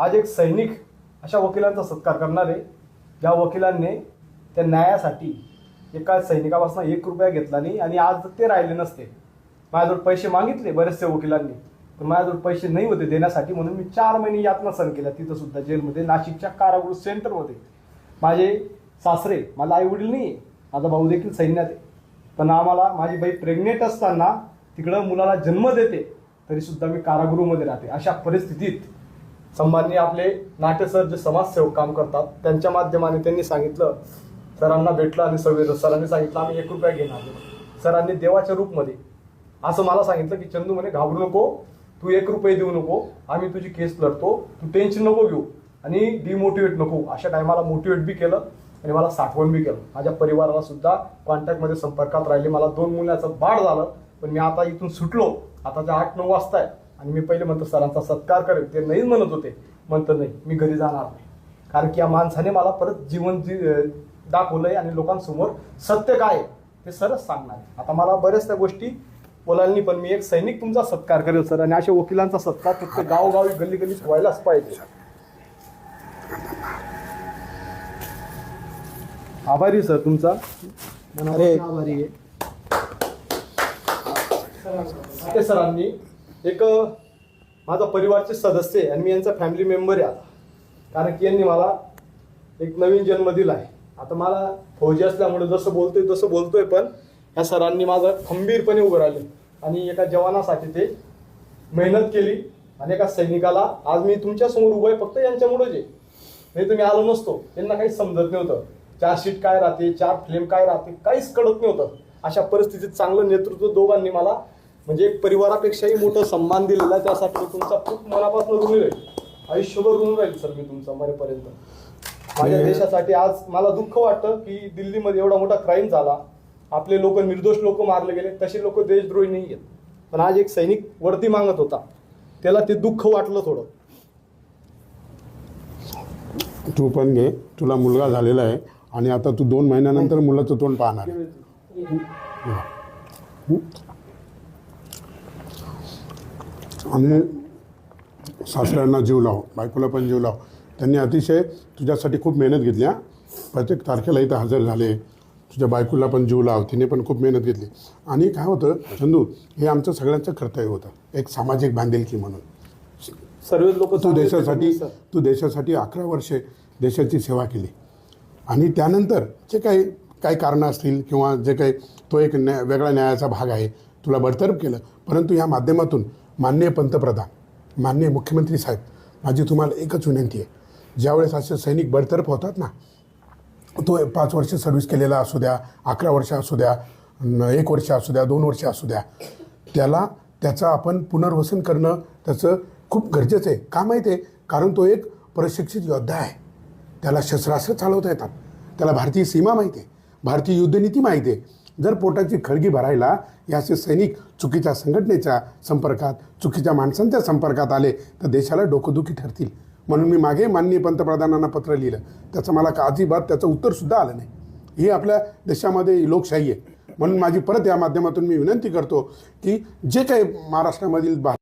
आज एक सैनिक अशा वकिलांचा सत्कार करणार आहे. ज्या वकिलांनी त्या न्यायासाठी एका सैनिकापासून एक रुपया घेतला नाही आणि आज ते राहिले नसते. माझ्याजवळ पैसे मागितले बरेचसे वकिलांनी पण माझ्याजवळ पैसे नाही होते देण्यासाठी म्हणून मी चार महिने यातना सहन केल्या तिथं सुद्धा जेलमध्ये नाशिकच्या कारागृह सेंटरमध्ये. माझे सासरे मला आई वडील नाही माझा भाऊ देखील सैन्यात आहे. पण आम्हाला माझी बाई प्रेग्नेंट असताना तिकडं मुलाला जन्म देते तरीसुद्धा मी कारागृहमध्ये राहते. अशा परिस्थितीत संभाजी आपले नाट्य सर जे समाजसेवक काम करतात त्यांच्या माध्यमाने त्यांनी सांगितलं सरांना भेटलं आणि सगळे सरांनी सांगितलं आम्ही एक रुपया घेणार सरांनी देवाच्या रूपमध्ये असं मला सांगितलं की चंदू म्हणे घाबरू नको तू एक रुपये देऊ नको आम्ही तुझी केस लढतो तू टेन्शन नको घेऊ आणि डिमोटिवेट नको. अशा टायमाला मोटिवेट बी केलं आणि मला साठवण बी केलं. माझ्या परिवाराला सुद्धा कॉन्टॅक्टमध्ये संपर्कात राहिले. मला दोन मुलाचं बाळ झालं पण मी आता इथून सुटलो. आता ते आठ नऊ वाजता आहे आणि मी पहिले म्हणतो सरांचा सत्कार करेल ते नाहीच म्हणत होते. म्हणतं नाही मी घरी जाणार नाही. कारण की या माणसाने मला परत जीवन जी दाखवलंय आणि लोकांसमोर सत्य काय आहे ते सरच सांगणार आहे. आता मला बऱ्याच त्या गोष्टी बोलायला पण मी एक सैनिक तुमचा सत्कार करेल सर आणि अशा वकिलांचा सत्कार फक्त गावोगावी गल्ली गल्लीत व्हायलाच पाहिजे. आभारी सर तुमचा. आभारी आहे. सरांनी एक माझा परिवारचे सदस्य आहे आणि मी यांचा फॅमिली मेंबर आहे आता. कारण की यांनी मला एक नवीन जन्म दिला आहे आता मला फौजी असल्यामुळे जसं बोलतोय तसं बोलतोय पण ह्या सरांनी माझं खंबीरपणे उभं राहिले. आणि एका जवानासाठी ते मेहनत केली आणि एका सैनिकाला आज मी तुमच्यासमोर उभं आहे फक्त यांच्यामुळेच आहे. नाही तर मी आलो नसतो. यांना काही समजत नव्हतं. चार शीट काय राहते चार फ्लेम काय राहते काहीच कळत नव्हतं. अशा परिस्थितीत चांगलं नेतृत्व दोघांनी मला म्हणजे एक परिवारापेक्षाही मोठं सन्मान दिलेला आहे त्यासाठी तुमचा खूप मनापासून ऋणी राहील. आयुष्यभर ऋण राहील सर मी तुमचा मरेपर्यंत. माझ्या देशासाठी आज मला दुःख वाटतं की दिल्लीमध्ये एवढा मोठा क्राईम झाला. आपले लोक निर्दोष लोक मारले गेले. तसे लोक देशद्रोही नाही आहेत. पण आज एक सैनिक वर्दी मागत होता. त्याला ते दुःख वाटलं थोडं. तू पण घे. तुला मुलगा झालेला आहे आणि आता तू दोन महिन्यानंतर मुलाचं तोंड पाहणार आणि सासऱ्यांना जीव लाव बायकोला पण जीव लाव. त्यांनी अतिशय तुझ्यासाठी खूप मेहनत घेतली हां. प्रत्येक तारखेला इथं हजर झाले. तुझ्या बायकोला पण जीव लाव तिने पण खूप मेहनत घेतली. आणि काय होतं चंदू हे आमचं सगळ्यांचं कर्तव्य होतं. एक सामाजिक बांधिलकी म्हणून. सर्व लोक तू देशासाठी तू देशासाठी अकरा वर्षे देशाची सेवा केली. आणि त्यानंतर जे काही काही कारणं असतील किंवा जे काही तो एक न्याय वेगळा न्यायाचा भाग आहे तुला बडतर्फ केलं. परंतु या माध्यमातून माननीय पंतप्रधान माननीय मुख्यमंत्री साहेब माझी तुम्हाला एकच विनंती आहे. ज्यावेळेस असे सैनिक बडतर्फ होतात ना तो पाच वर्ष सर्व्हिस केलेला असू द्या अकरा वर्ष असू द्या एक वर्ष असू द्या दोन वर्ष असू द्या त्याला त्याचं आपण पुनर्वसन करणं त्याचं खूप गरजेचं आहे. का माहिती आहे? कारण तो एक प्रशिक्षित योद्धा आहे. त्याला शस्त्रास्त्र चालवता येतात. त्याला भारतीय सीमा माहिती आहे. भारतीय युद्धनीती माहिती आहे. जर पोटाची खळगी भरायला याचे असे सैनिक चुकीच्या संघटनेच्या संपर्कात चुकीच्या माणसांच्या संपर्कात आले तर देशाला डोकंदुखी ठरतील. म्हणून मी मागे माननीय पंतप्रधानांना पत्र लिहिलं. त्याचं मला का अजिबात त्याचं उत्तरसुद्धा आलं नाही. ही आपल्या देशामध्ये लोकशाही आहे. म्हणून माझी परत या माध्यमातून मी विनंती करतो की जे काही महाराष्ट्रामधील भा